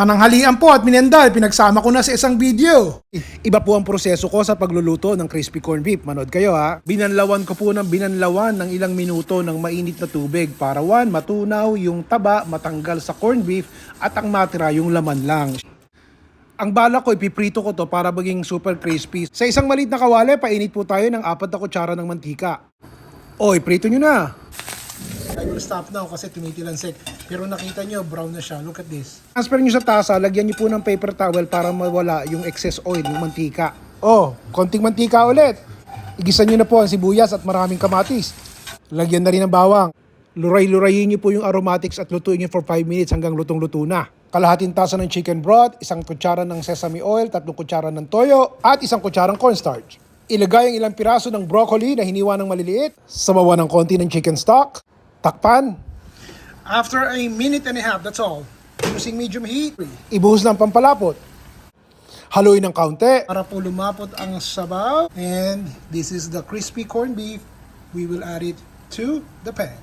Pananghalian po at minendal, pinagsama ko na sa isang video. Iba po ang proseso ko sa pagluluto ng crispy corned beef. Manood kayo ha. Binanlawan ko po ng binanlawan ng ilang minuto ng mainit na tubig para one, matunaw yung taba, matanggal sa corned beef at ang matira yung laman lang. Ang bala ko, ipiprito ko to para maging super crispy. Sa isang maliit na kawali, painit po tayo ng apat na kutsara ng mantika. O, iprito nyo na. I will stop now kasi tumitilansik. Pero nakita nyo, brown na siya. Look at this. Transfer nyo sa tasa, lagyan nyo po ng paper towel para mawala yung excess oil, yung mantika. Oh, konting mantika ulit. Igisa nyo na po ang sibuyas at maraming kamatis. Lagyan na rin ng bawang. Luray-lurayin nyo po yung aromatics at lutuin nyo for 5 minutes hanggang lutong-luto na. Kalahating tasa ng chicken broth, isang kutsara ng sesame oil, tatlong kutsara ng toyo, at isang kutsarang cornstarch. Ilagay ang ilang piraso ng broccoli na hiniwa ng maliliit, sabawan ng konti ng chicken stock, takpan. After a minute and a half, that's all. Using medium heat, ibuhos ng pampalapot. Haluin ng kaunti para po lumapot ang sabaw. And this is the crispy corned beef. We will add it to the pan.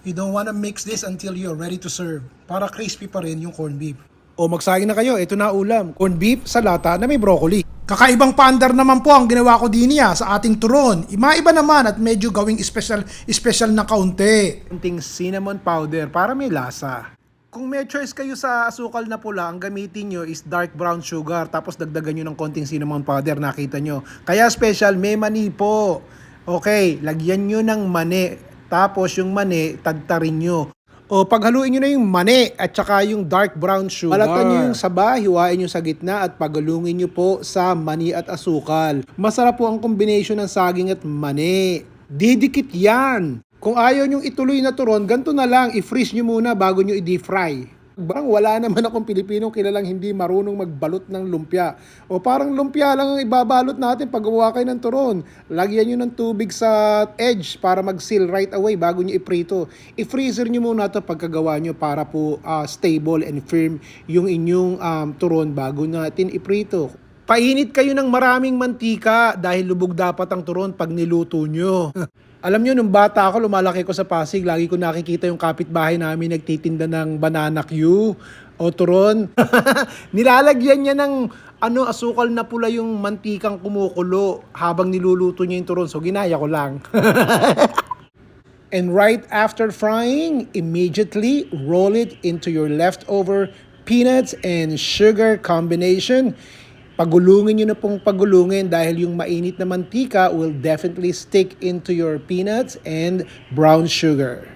You don't want to mix this until you're ready to serve. Para crispy pa rin yung corned beef. O magsayang na kayo, ito na ulam. Corned beef sa lata na may broccoli. Kakaibang paandar naman po ang ginawa ko din niya sa ating turon. Imaiba naman at medyo gawing special, special na kaunti. Kunting cinnamon powder para may lasa. Kung may choice kayo sa asukal na pula, ang gamitin nyo is dark brown sugar tapos dagdagan nyo ng konting cinnamon powder, nakita nyo. Kaya special, may mani po. Okay, lagyan nyo ng mani. Tapos yung mani, tagtarin nyo. O paghaluin nyo na yung mani at saka yung dark brown sugar. Balatan nyo yung saba, hiwain nyo sa gitna at pagalungin nyo po sa mani at asukal. Masarap po ang combination ng saging at mani. Didikit yan. Kung ayaw nyong ituloy na turon, ganito na lang, i-freeze nyo muna bago nyo i-deep fry. Parang wala naman akong Pilipinong kilalang hindi marunong magbalot ng lumpia. O parang lumpia lang ang ibabalot natin pag gawa kayo ng turon. Lagyan nyo ng tubig sa edge para mag-seal right away bago nyo iprito. I-freezer nyo muna ito pagkagawa nyo para po ah, stable and firm yung inyong um, turon bago natin iprito. Painit kayo ng maraming mantika dahil lubog dapat ang turon pag niluto nyo. Alam nyo, nung bata ako, lumalaki ko sa Pasig, lagi ko nakikita yung kapitbahay namin nagtitinda ng banana Q o turon. Nilalagyan niya ng ano, asukal na pula yung mantikang kumukulo habang niluluto niya yung turon. So, ginaya ko lang. And right after frying, immediately roll it into your leftover peanuts and sugar combination. Pagulungin nyo na pong pagulungin dahil yung mainit na mantika will definitely stick into your peanuts and brown sugar.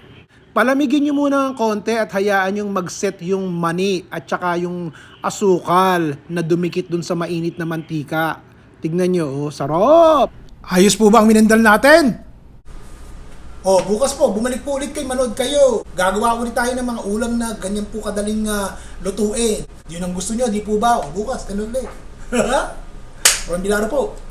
Palamigin nyo muna ng konti at hayaan yung mag-set yung mani at saka yung asukal na dumikit dun sa mainit na mantika. Tignan nyo, oh, sarap! Ayos po ba ang minendal natin? Oh, bukas po, bumalik po ulit kay Manood kayo. Gagawa ulit tayo ng mga ulam na ganyan po kadaling ah, lutuin. Yun ang gusto nyo, di po ba? O, bukas, ganun ulit. Ron Bilaro po.